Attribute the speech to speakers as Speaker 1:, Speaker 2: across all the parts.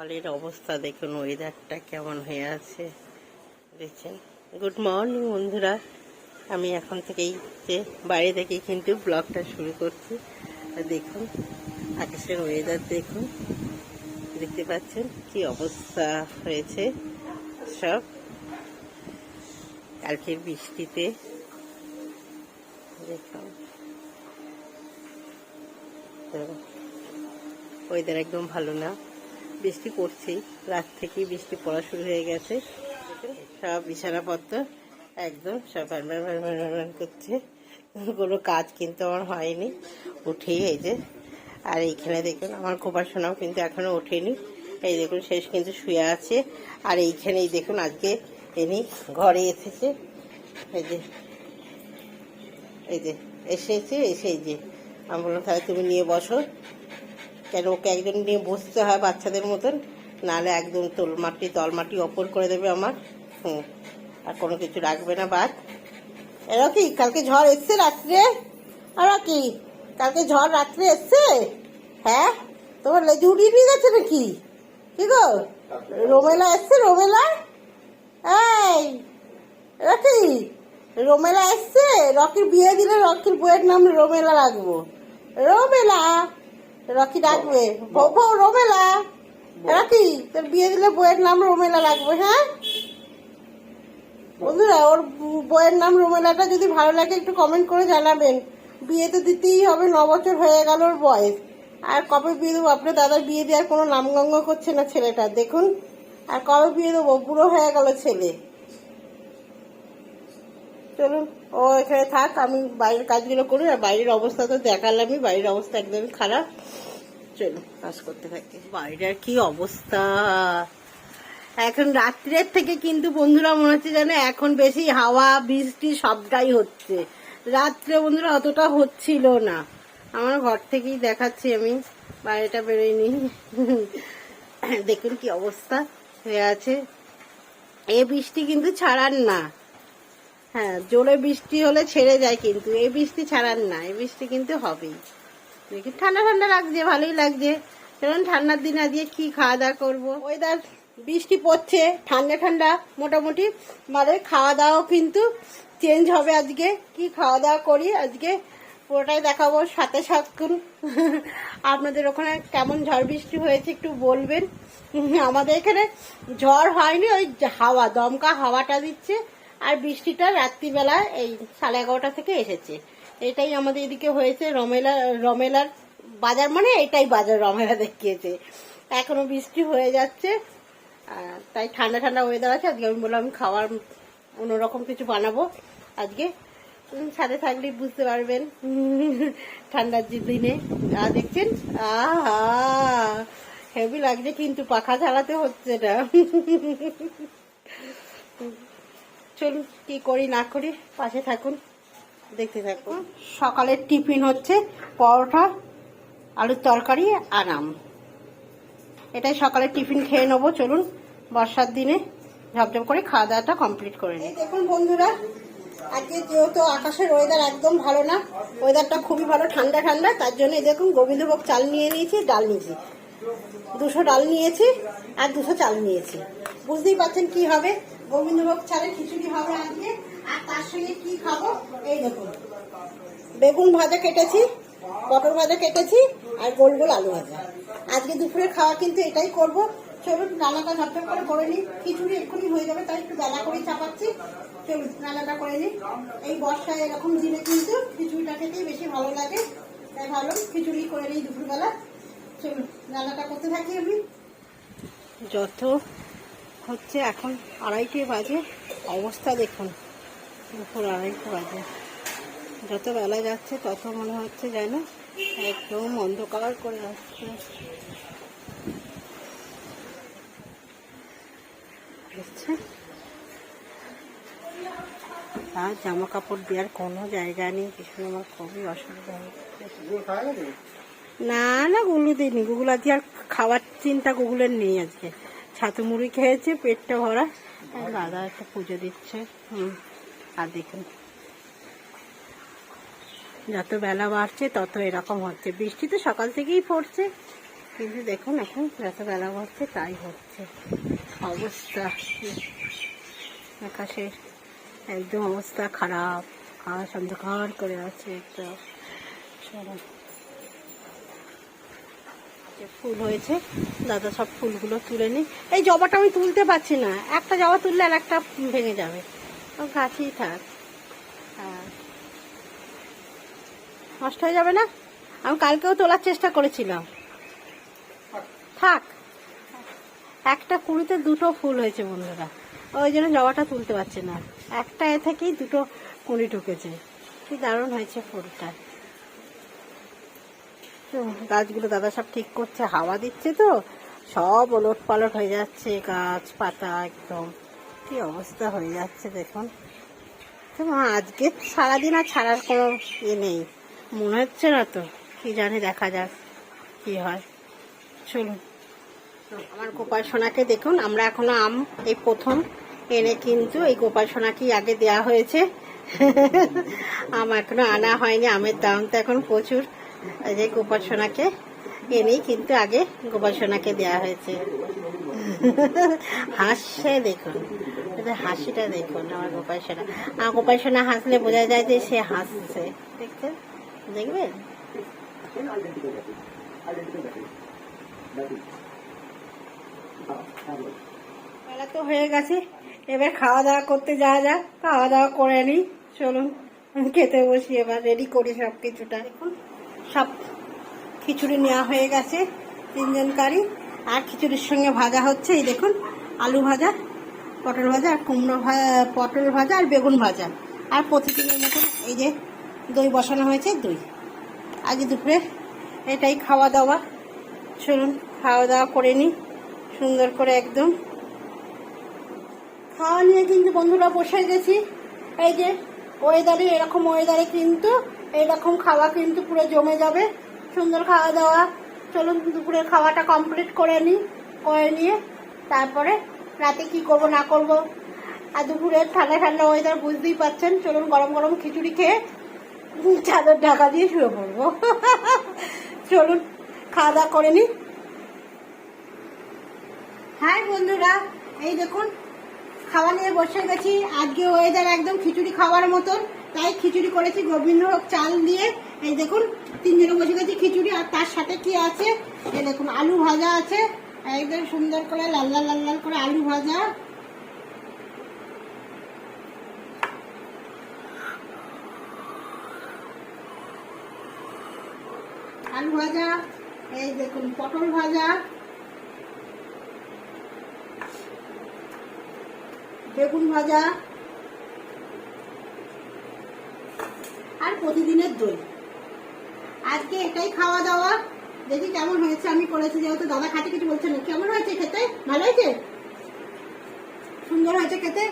Speaker 1: সকালের অবস্থা দেখুন ওয়েদারটা কেমন হয়ে আছে। দেখছেন? গুড মর্নিং বন্ধুরা। আমি এখন থেকেই যে বাইরে থেকে কিন্তু ব্লগটা শুরু করছি। দেখুন, আকাশের ওয়েদার দেখুন। দেখতে পাচ্ছেন কি অবস্থা হয়েছে সব। কালকের বৃষ্টিতে দেখুন। ওয়েদার একদম ভালো না। বৃষ্টি পড়ছেই। রাত থেকেই বৃষ্টি পড়া শুরু হয়ে গেছে। সব বিছানাপত্র একদম সব ভ্যান করছে। কোনো কাজ কিন্তু আমার হয়নি। উঠেই এই যে, আর এইখানে দেখুন আমার কোপার সোনাও কিন্তু এখনও ওঠেনি। এই দেখুন শেষ কিন্তু শুয়ে আছে। আর এইখানেই দেখুন আজকে এনি ঘরে এসেছে। এই যে এই যে, এসেছে, এসে এই যে আমি বললাম তাহলে তুমি নিয়ে বসো। কেন ওকে একজন নিয়ে বসতে হয় বাচ্চাদের মতন? নাহলে একদম তোলমাটি তলমাটি অপর করে দেবে আমার। হুম, আর কোনো কিছু রাখবে না বাদ। এরা কি কালকে ঝড় এসছে রাত্রে? আর কি কালকে ঝড় রাত্রে এসছে? হ্যাঁ? তোমার লেজে উড়িয়ে নিয়ে গেছে নাকি? কি গো? রোমেলা এসছে, রোমেলা? এই, রকি, রোমেলা এসছে? রকির বিয়ে দিলে রকির বইয়ের নাম রোমেলা রাখব। রোমেলা রকি ডাকবে। রোমেলা? রকি, তোর বিয়ে দিলে বইয়ের নাম রোমেলা রাখব হ্যাঁ? বন্ধুরা, ওর বইয়ের নাম রোমেলাটা যদি ভালো লাগে, একটু কমেন্ট করে জানাবেন। বিয়ে তো দিতেই হবে, ন বছর হয়ে গেল ওর বয়স। আর কবে বিয়ে দেবো? আপনার দাদা বিয়ে দেওয়ার কোনো নামগঙ্গ করছে না ছেলেটা। দেখুন, আর কবে বিয়ে দেবো? বুড়ো হয়ে গেল ছেলে। চলুন, ও এখানে থাক, আমি বাইরের কাজগুলো করি আর বাইরের অবস্থা তো দেখালামই, বাইরের অবস্থা একদমই খারাপ। চলুন, কাজ করতে থাকি। বাইরের কি অবস্থা? এখন রাত্রের থেকে কিন্তু বন্ধুরা মনে হচ্ছে যেন এখন বেশি হাওয়া, বৃষ্টি, সবটাই হচ্ছে। রাত্রে বন্ধুরা অতটা হচ্ছিল না। আমার ঘর থেকেই দেখাচ্ছি আমি, বাইরেটা বেরোয়নি দেখুন কি অবস্থা হয়ে আছে। এ বৃষ্টি কিন্তু ছাড়ার না। হ্যাঁ জোরে বৃষ্টি হলে ছেড়ে যায় কিন্তু। এই বৃষ্টি ছাড়ার না, এই বৃষ্টি কিন্তু হবেই। দেখি, ঠান্ডা ঠান্ডা লাগছে, ভালোই লাগছে। চলুন ঠান্ডার দিন আজকে কি খাওয়া দাওয়া করব? ওয়েদার বৃষ্টি পড়ছে, ঠান্ডা ঠান্ডা, মোটামুটি। মানে খাওয়া দাওয়াও কিন্তু চেঞ্জ হবে আজকে। কি খাওয়া দাওয়া করি আজকে? পুরোটাই দেখাবো সাথে সাথকুন আপনাদের ওখানে কেমন ঝড় বৃষ্টি হয়েছে একটু বলবেন। আমাদের এখানে ঝড় হয়নি, ওই হাওয়া, দমকা হাওয়াটা দিচ্ছে। আর বৃষ্টিটা রাত্রিবেলা এই সাড়ে এগারোটা থেকে এসেছে। এটাই আমাদের এদিকে হয়েছে, রমেলা, রমেলার বাজার মানে এটাই বাজার রমেলা দেখিয়েছে। এখনও বৃষ্টি হয়ে যাচ্ছে তাই ঠান্ডা ঠান্ডা ওয়েদার আছে। আজকে আমি বললাম খাওয়ার অন্যরকম কিছু বানাবো আজকে। সাথে থাকলে বুঝতে পারবেন, ঠান্ডার যে দিনে। দেখছেন, আহা হেভি লাগছে কিন্তু পাখা চালাতে হচ্ছে না। চলুন, কি করি, না করি, পাশে থাকুন, দেখতে থাকুন। সকালের টিফিন হচ্ছে পরোটা, আলুর তরকারি আর আম। এটাই সকালের টিফিন খেয়ে নেব, চলুন, বর্ষার দিনে ঝপঝপ করে খাওয়া দাওয়াটা কমপ্লিট করে নিই। দেখুন বন্ধুরা, আজকে যেহেতু আকাশের ওয়েদার একদম ভালো না ওয়েদারটা খুবই ভালো, ঠান্ডা ঠান্ডা, তার জন্য দেখুন গোবিন্দভোগ চাল নিয়ে নিয়েছি, ডাল নিয়েছি। দুশো ডাল নিয়েছি আর দুশো চাল নিয়েছি। বুঝতেই পারছেন কি হবে? গোবিন্দভোগ চালের খিচুড়ি হবে আজকে। আর তার সঙ্গে কি খাব? এই দেখুন। বেগুন ভাজা কেটেছি, পটল ভাজা কেটেছি, আর গোল গোল আলু ভাজা। আজকে দুপুরে খাওয়া কিন্তু এটাই করব। চলুন, রান্নাটা ঝটঝট করে করে নিই। খিচুড়ি এক্ষুনি হয়ে যাবে, তাই একটু বেলা করে চাপাচ্ছি। চলুন, রান্নাটা করে নিই। এই বর্ষায় এরকম দিনে কিন্তু খিচুড়িটা খেতেই বেশি ভালো লাগে। তাই ভালো খিচুড়ি করে নিই দুপুরবেলা। চলুন, রান্নাটা করতে থাকি আমি। যত হচ্ছে এখন আড়াইটে বাজে। অবস্থা দেখুন, দুপুর আড়াইটে বাজে। যত বেলা যাচ্ছে, তত মনে হচ্ছে যেন একদম অন্ধকার করে আসছে? আর জামা কাপড় দেওয়ার কোনো জায়গা নেই কিছু আমার খুবই অসুবিধা হচ্ছে। না না গুগলু দিইনি। গুগল আজকে আর খাওয়ার চিন্তা গুগলের নেই আজকে। ছাতু মুড়ি খেয়েছে, পেটটা ভরা। দাদা একটা পুজো দিচ্ছে। হুম, আর দেখুন। যত বেলা বাড়ছে, তত এরকম হচ্ছে। বৃষ্টি তো সকাল থেকেই পড়ছে, কিন্তু দেখুন এখন যত বেলা বাড়ছে, তাই হচ্ছে। অবস্থা। আকাশের একদম অবস্থা খারাপ। আকাশ অন্ধকার করে আছে, একদম। ফুল হয়েছে, দাদা সব ফুলগুলো তুলে নি এই জবাটা আমি তুলতে পারছি না। একটা জবা তুললে আর একটা ভেঙে যাবে। গাছেই থাক। নষ্ট হয়ে যাবে না? আমি কালকেও তোলার চেষ্টা করেছিলাম। থাক। একটা কুড়িতে দুটো ফুল হয়েছে বন্ধুরা। ওই জন্য জবাটা তুলতে পারছি না। একটা এ থেকেই দুটো কুড়ি ঢুকেছে। কি দারুণ হয়েছে ফুলটা। গাছগুলো দাদা সব ঠিক করছে, হাওয়া দিচ্ছে তো। সব ওলট পালট হয়ে যাচ্ছে গাছ পাতা একদম। কি অবস্থা হয়ে যাচ্ছে দেখুন। তো আজকে সারাদিন আর ছাড়ার কোনো ইয়ে নেই। মনে হচ্ছে না তো, কি জানি দেখা যাক কি হয়। চলুন। আমার গোপাল সোনাকে দেখুন, আমরা এখনও আম, এই প্রথম এনে কিন্তু এই গোপাল সোনাকেই আগে দেয়া হয়েছে। আম এখনও আনা হয়নি, আমের দাম তো এখন প্রচুর। এই যে গোপাল সোনাকে এনেই কিন্তু আগে গোপাল সোনাকে দেওয়া হয়েছে। হাসছে দেখুন। হাসিটা দেখুন আমার গোপাল সোনা। আমার গোপাল সোনা হাসলে বোঝা যায় যে সে হাসছে। দেখতে দেখবেন? বেলা তো হয়ে গেছে। এবার খাওয়া দাওয়া করতে যাওয়া যাক খাওয়া দাওয়া করে নিই চলুন, খেতে বসি এবার রেডি করি সব কিছুটা দেখুন। সব খিচুড়ি নেওয়া হয়ে গেছে তিনজন কারি আর খিচুড়ির সঙ্গে ভাজা হচ্ছে, এই দেখুন, আলু ভাজা, পটল ভাজা, আর কুমড়ো ভাজা পটল ভাজা আর বেগুন ভাজা। আর প্রতিদিনের মতন এই যে দই বসানো হয়েছে, দই। আজ দুপুরে এটাই খাওয়া দাওয়া। চলুন, খাওয়া দাওয়া করে নিই, সুন্দর করে একদম। খাওয়া নিয়ে কিন্তু বন্ধুরা বসে গেছি। এই যে ওয়েদারে এরকম ওয়েদারে কিন্তু এরকম খাওয়া কিন্তু পুরো জমে যাবে। সুন্দর খাওয়া দাওয়া। চলুন দুপুরের খাওয়াটা কমপ্লিট করে নিই, করে নিয়ে তারপরে রাতে কি করব, না করব। আর দুপুরের ঠান্ডা ঠান্ডা ওয়েদার বুঝতেই পাচ্ছেন চলুন গরম গরম খিচুড়ি খেয়ে চাদর ঢাকা দিয়ে শুয়ে পড়ব। চলুন খাওয়া দাওয়া করে নিই। হ্যাঁ বন্ধুরা, এই দেখুন, খাওয়া নিয়ে বসে গেছি। আজকে ওয়েদার একদম খিচুড়ি খাওয়ার মতন। তাই খিচুড়ি করেছি, গোবিন্দভোগ চাল দিয়ে। এই দেখুন, তিনজনে বসে গেছি খিচুড়ি, আর তার সাথে কি আছে? এই দেখুন, আলু ভাজা আছে। একদম সুন্দর করে লাল লাল লাল লাল করে আলু ভাজা। আলু ভাজা, এই দেখুন, পটল ভাজা। বেগুন ভাজা আর প্রতিদিনের দই। আজকে এটাই খাওয়া দাওয়া। দেখি কেমন হয়েছে, আমি করেছি, যেহেতু দাদা খাটে কিছু বলছে না। কেমন হয়েছে খেতে? ভালো হয়েছে? সুন্দর হয়েছে খেতে?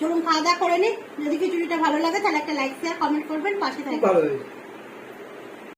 Speaker 1: চলুন খাওয়া দাওয়া করে নি। যদি খিচুড়িটা ভালো লাগে, তাহলে একটা লাইক শেয়ার কমেন্ট করবেন, পাশে থাকবেন।